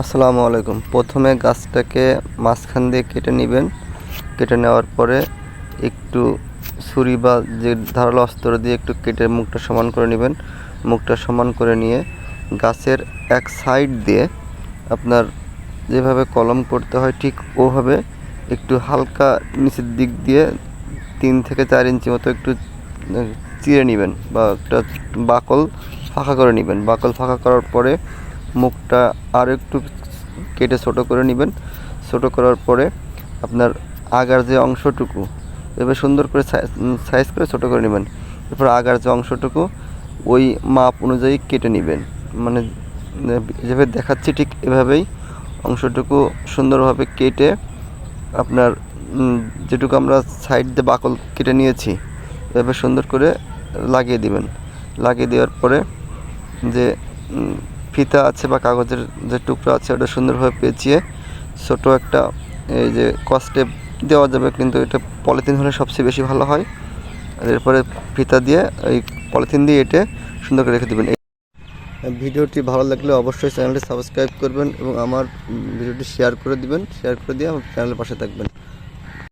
আসসালামু আলাইকুম। প্রথমে গাছটাকে মাঝখান দিয়ে কেটে নেবেন। কেটে নেওয়ার পরে একটু ছুরি বা যে ধারালো অস্ত্র দিয়ে একটু কেটে মুখটা সমান করে নেবেন। মুখটা সমান করে নিয়ে গাছের এক সাইড দিয়ে আপনার যেভাবে কলম করতে হয় ঠিক ওভাবে একটু হালকা নিচের দিক দিয়ে তিন থেকে চার ইঞ্চি মতো একটু চিরে নেবেন বা একটা বাকল ফাঁকা করে নেবেন। বাকল ফাঁকা করার পরে মুখটা আর একটু কেটে ছোট করে নেবেন। ছোট করার পরে আপনার আগার যে অংশটুকু, এভাবে সুন্দর করে সাইজ করে ছোট করে নেবেন। এরপর আগার যে অংশটুকু, ওই মাপ অনুযায়ী কেটে নেবেন। মানে যেভাবে দেখাচ্ছি ঠিক এভাবেই অংশটুকু সুন্দরভাবে কেটে আপনার যেটুকু আমরা সাইড দিয়ে বাকল কেটে নিয়েছি, এভাবে সুন্দর করে লাগিয়ে দিবেন। লাগিয়ে দেওয়ার পরে যে ফিতা আছে বা কাগজের যে টুকরো আছে ওটা সুন্দরভাবে পেঁচিয়ে ছোট একটা, এই যে কস্টেপ দেওয়া যাবে, কিন্তু এটা পলিথিন হলে সবচেয়ে বেশি ভালো হয়। আর এরপরে ফিতা দিয়ে এই পলিথিন দিয়ে এটে সুন্দর করে রেখে দেবেন। ভিডিওটি ভালো লাগলে অবশ্যই চ্যানেলটি সাবস্ক্রাইব করবেন এবং আমার ভিডিওটি শেয়ার করে দিবেন। শেয়ার করে দিয়ে আমার চ্যানেলের পাশে থাকবেন।